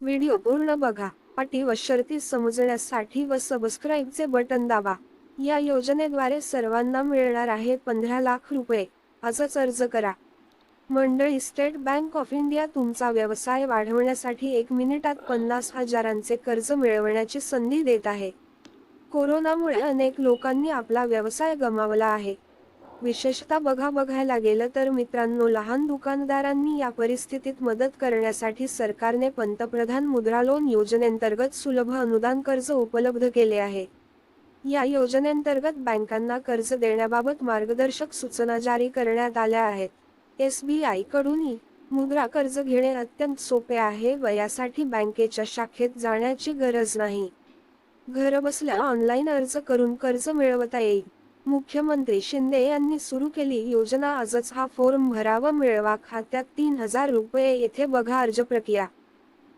Video पूर्ण बघा. अटी व शर्ती समजण्यासाठी व सबस्क्राईबचे बटन दाबा. या योजनेद्वारे सर्वांना मिळणार आहे पंधरा लाख रुपये. आजच अर्ज करा. मंडळी स्टेट बँक ऑफ इंडिया तुमचा व्यवसाय वाढवण्यासाठी एक मिनिटात पन्नास हजारांचे कर्ज मिळवण्याची संधी देत आहे. कोरोनामुळे अनेक लोकांनी आपला व्यवसाय गमावला आहे. विशेषतः बघा बघायला गेलं तर मित्रांनो लहान दुकानदारांनी या परिस्थितीत मदत करण्यासाठी सरकारने पंतप्रधान मुद्रा लोन योजनेंतर्गत सुलभ अनुदान कर्ज उपलब्ध केले आहे. या योजनेंतर्गत बँकांना कर्ज देण्याबाबत मार्गदर्शक सूचना जारी करण्यात आल्या आहेत. एस बी कडूनही मुद्रा कर्ज घेणे अत्यंत सोपे आहे व यासाठी बँकेच्या शाखेत जाण्याची गरज नाही. घरबसल्या ऑनलाईन अर्ज करून कर्ज मिळवता येईल. मुख्यमंत्री शिंदे यांनी सुरू केली योजना आजच हा फॉर्म भरावा मिळवा खात्यात तीन हजार रुपये येथे बघा अर्ज प्रक्रिया.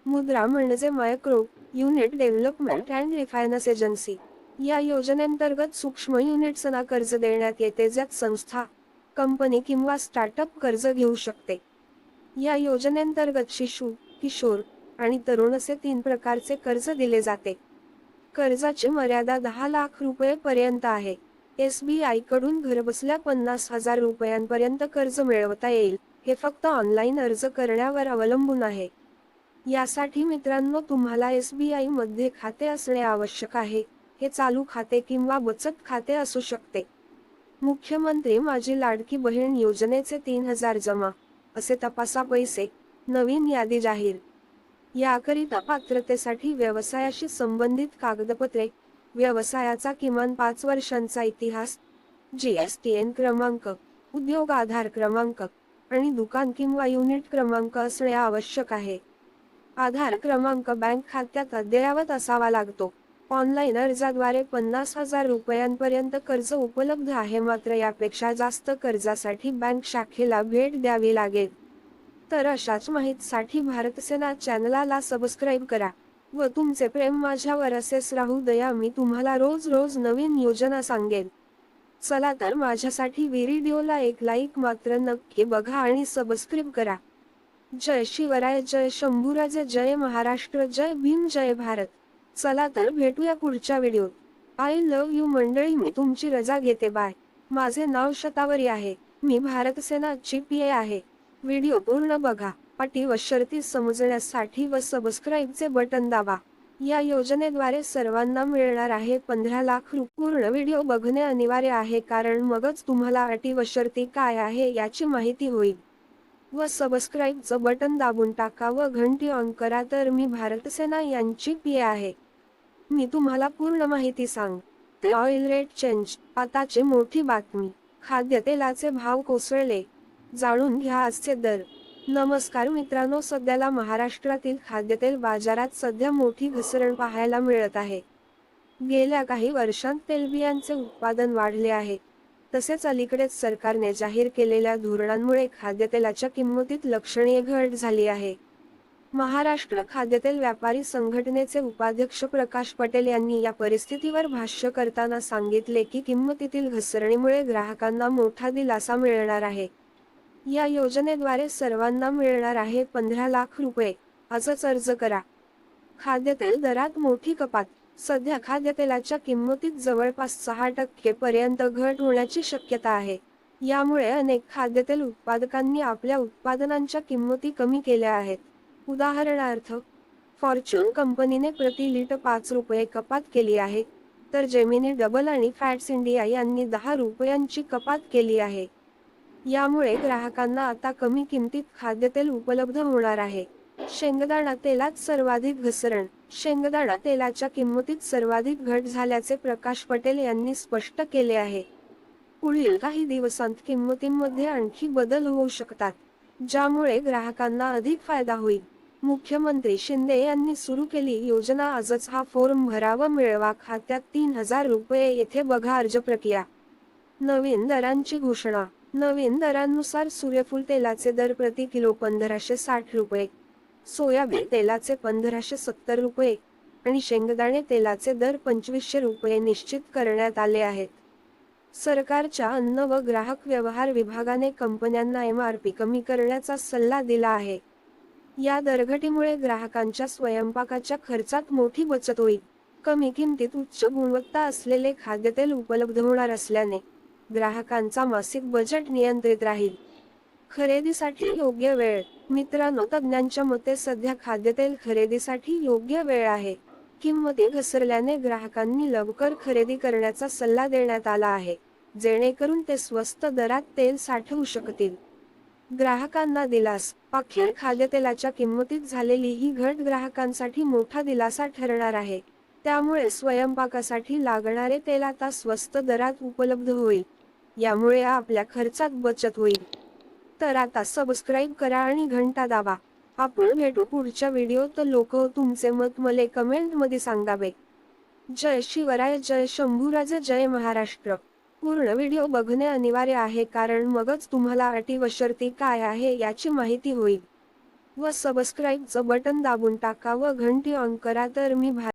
मुद्रा म्हणजे micro unit development and refinance agency या योजनेंतर्गत सूक्ष्म युनिट्सना कर्ज देण्यात येते ज्यात संस्था कंपनी किंवा स्टार्टअप कर्ज घेऊ शकते. या योजनेंतर्गत शिशू किशोर आणि तरुण असे तीन प्रकारचे कर्ज दिले जाते. कर्जाची मर्यादा दहा लाख रुपये पर्यंत आहे. एसबीआयकडून घरबसल्या पन्नास हजार रुपयांपर्यंत कर्ज मिळवता येईल. हे फक्त ऑनलाईन अर्ज करण्यावर अवलंबून आहे. यासाठी मित्रांनो तुम्हाला एसबीआयमध्ये खाते असणे आवश्यक आहे. हे चालू खाते किंवा बचत खाते असू शकते. मुख्यमंत्री माझी लाडकी बहीण योजनेचे तीन हजार जमा. असे तपासा पैसे. नवीन यादी जाहीर. याकरिता पात्रतेसाठी व्यवसायाशी संबंधित कागदपत्रे. व्यवसायाचा किमान पाच वर्षांचा इतिहास जीएसटीएन क्रमांक उद्योग आधार क्रमांक आणि दुकान किंवा युनिट क्रमांक असणे आवश्यक आहे. आधार क्रमांक बँक खात्यात अद्ययावत असावा लागतो. ऑनलाईन अर्जाद्वारे पन्नास हजार रुपयांपर्यंत कर्ज उपलब्ध आहे मात्र यापेक्षा जास्त कर्जासाठी बँक शाखेला भेट द्यावी लागेल. तर अशाच माहितीसाठी भारतसेना चॅनलाला सबस्क्राईब करा. व तुमचे प्रेम माझ्यावर असेच राहू दया मी तुम्हाला रोज रोज नवीन योजना सांगेन. चला तर माझ्यासाठी व्हिडिओला एक लाईक मात्र नक्की बघा आणि सबस्क्राईब करा. जय शिवराय जय शंभूराजे जय महाराष्ट्र जय भीम जय भारत. चला तर भेटूया पुढच्या व्हिडिओत आय लव्ह यू मंडळी मी तुमची रजा घेते बाय माझे नाव शतावरी आहे. मी भारत सेनाची पी आहे. व्हिडिओ पूर्ण बघा. अटी व शर्ती समजण्यासाठी व सबस्क्राईबचे बटन दाबा. या योजनेद्वारे सर्वांना मिळणार आहे पंधरा लाख रुपये पूर्ण व्हिडिओ बघणे अनिवार्य आहे कारण मगच तुम्हाला अटी व शर्ती काय आहे याची माहिती होईल. व सबस्क्राईबचं बटन दाबून टाका व घंटी ऑन करा तर मी भारतसेना यांची पी आहे. मी तुम्हाला पूर्ण माहिती सांग. ते ऑइल रेट चेंज. आताची मोठी बातमी. खाद्यतेलाचे भाव कोसळले. जाणून घ्या आजचे दर. नमस्कार मित्रांनो सध्याला महाराष्ट्रातील खाद्यतेल बाजारात सध्या मोठी घसरण पाहायला मिळत आहे. गेल्या काही वर्षांत तेलबियांचे उत्पादन वाढले आहे. तसेच अलीकडेच सरकारने जाहीर केलेल्या धोरणांमुळे खाद्यतेलाच्या किंमतीत लक्षणीय घट झाली आहे. महाराष्ट्र खाद्यतेल व्यापारी संघटनेचे उपाध्यक्ष प्रकाश पटेल यांनी या परिस्थितीवर भाष्य करताना सांगितले की किंमतीतील घसरणीमुळे ग्राहकांना मोठा दिलासा मिळणार आहे. या योजनेद्वारे सर्वांना मिळणार आहे पंधरा लाख रुपये. असंच अर्ज करा. खाद्यतेल दरात मोठी कपात. सध्या खाद्यतेलाच्या किंमतीत जवळपास सहा टक्के पर्यंत घट होण्याची शक्यता आहे. यामुळे अनेक खाद्यतेल उत्पादकांनी आपल्या उत्पादनांच्या किंमती कमी केल्या आहेत. उदाहरणार्थ फॉर्च्यून कंपनीने प्रति लिटर पाच रुपये कपात केली आहे. तर जेमिनी डबल आणि फॅट्स इंडिया यांनी दहा रुपयांची कपात केली आहे. यामुळे ग्राहकांना आता कमी किमतीत खाद्यतेल उपलब्ध होणार आहे. शेंगदाणा तेलात सर्वाधिक घसरण. शेंगदाणा तेलाच्या किंमतीत सर्वाधिक घट झाल्याचे प्रकाश पटेल यांनी स्पष्ट केले आहे. पुढील काही दिवसांत किंमतींमध्ये आणखी बदल होऊ शकतात ज्यामुळे ग्राहकांना अधिक फायदा होईल. मुख्यमंत्री शिंदे यांनी सुरू केली योजना आजच हा फॉर्म भरावा मिळवा खात्यात तीन हजार रुपये येथे बघा अर्ज प्रक्रिया. नवीन दरांची घोषणा. नवीन दरांनुसार सूर्यफूल तेलाचे दर प्रति किलो पंधराशे साठ रुपये सोयाबीन तेलाचे पंधराशे सत्तर रुपये आणि शेंगदाणे तेलाचे दर पंचवीसशे रुपये निश्चित करण्यात आले आहेत. सरकारच्या अन्न व ग्राहक व्यवहार विभागाने कंपन्यांना एम आर पी कमी करण्याचा सल्ला दिला आहे. या दरघटीमुळे ग्राहकांच्या स्वयंपाकाच्या खर्चात मोठी बचत होईल. कमी किमतीत उच्च गुणवत्ता असलेले खाद्यतेल उपलब्ध होणार असल्याने ग्राहकांचा मासिक बजेट नियंत्रित राहील. खरेदीसाठी योग्य वेळ. मित्रांनो तज्ज्ञांच्या मते सध्या खाद्यतेल खरेदीसाठी योग्य वेळ आहे. किंमती घसरल्याने ग्राहकांनी लवकर खरेदी करण्याचा सल्ला देण्यात आला आहे. जेणेकरून ते स्वस्त दरात तेल साठवू शकतील. ग्राहकांना दिलास. अखेर खाद्यतेलाच्या किंमतीत झालेली ही घट ग्राहकांसाठी मोठा दिलासा ठरणार आहे. त्यामुळे स्वयंपाकासाठी लागणारे तेल आता स्वस्त दरात उपलब्ध होईल. यामुळे आपल्या खर्चात बचत होईल. तर आता सबस्क्राईब करा आणि घंटा दाबा. आपण भेटू पुढच्या व्हिडिओत लोक तुमचे मत मले कमेंटमध्ये सांगावे. जय शिवराय जय शंभूराजे जय महाराष्ट्र. पूर्ण व्हिडिओ बघणे अनिवार्य आहे कारण मगच तुम्हाला अटी व शर्ती काय आहे याची माहिती होईल. व सबस्क्राईबचं बटन दाबून टाका व घंटी ऑन करा तर मी भा